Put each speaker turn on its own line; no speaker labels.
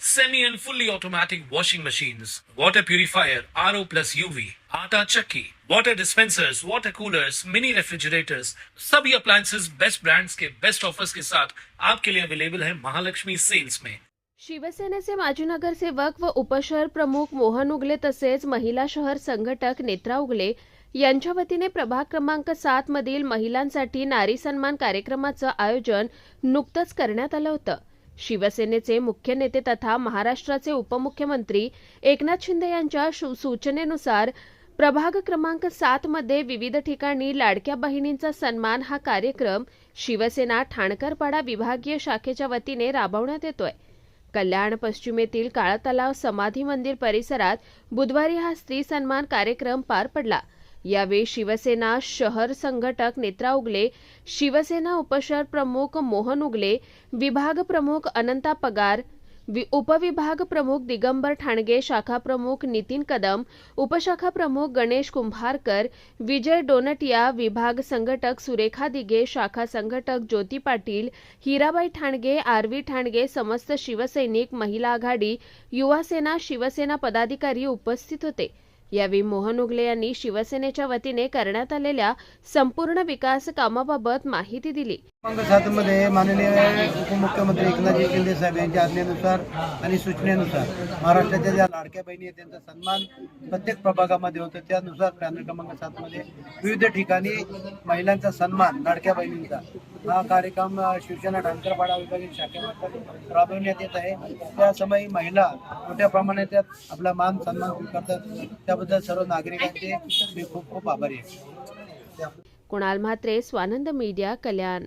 semi and fully automatic washing machines, water purifier, RO plus UV, आटा चक्की, water dispensers, water coolers, mini refrigerators, सभी appliances best brands के best offers के साथ आपके लिए अवेलेबल है महालक्ष्मी सेल्स में
शिवसेनेचे माजी नगरसेवक व उपशहर प्रमुख मोहन उगले तसेच महिला शहर संघटक नेत्रा उगले यांच्या वतीने प्रभाग क्रमांक सात मधील महिलांसाठी नारी सन्मान कार्यक्रमाचं आयोजन नुकतंच करण्यात आलं होतं. शिवसेनेचे मुख्य नेते तथा महाराष्ट्राचे उपमुख्यमंत्री एकनाथ शिंदे यांच्या शु- सूचनेनुसार प्रभाग क्रमांक सात मध्ये विविध ठिकाणी लाडक्या बहिणींचा सन्मान हा कार्यक्रम शिवसेना ठाणकरपाडा विभागीय शाखेच्या वतीने राबवण्यात येतोय. कल्याण पश्चिमेतील काळा तलाव समाधी मंदिर परिसरात बुधवारी हा स्त्री सन्मान कार्यक्रम पार पडला. यावेळी शिवसेना शहर संघटक नेत्रा उगले शिवसेना उपशहर प्रमुख मोहन उगले विभाग प्रमुख अनंता पगार वि- उपविभाग प्रमुख दिगंबर ठाणगे शाखा प्रमुख नितीन कदम उपशाखा प्रमुख गणेश कुंभारकर विजय डोनटिया विभाग संघटक सुरेखा दिगे शाखा संघटक ज्योती पाटील हिराबाई ठाणगे आरवी ठाणगे समस्त शिवसैनिक महिला आघाडी युवासेना शिवसेना पदाधिकारी उपस्थित होते. यावेळी मोहन उगले यांनी शिवसेनेच्या वतीने करण्यात आलेल्या संपूर्ण विकास कामाबाबत माहिती दिली.
क्रमांक सातमध्ये माननीय उपमुख्यमंत्री एकनाथजी शिंदे साहेब यांच्या आज्ञेनुसार आणि सूचनेनुसार महाराष्ट्राच्या ज्या लाडक्या बहिणी आहेत त्यांचा सन्मान प्रत्येक प्रभागामध्ये होतो. त्यानुसार पॅनल क्रमांक सातमध्ये विविध ठिकाणी महिलांचा सन्मान लाडक्या बहिणींचा. हा कार्यक्रम शिवसेना ढांकरपाडा विभागीय शाखेमार्फत राबविण्यात येत आहे. त्या समयी महिला मोठ्या प्रमाणात त्यात आपला मान सन्मान करतात त्याबद्दल सर्व नागरिकांचे मी खूप खूप आभारी आहे.
कुणाल म्हात्रे स्वानंद मीडिया कल्याण.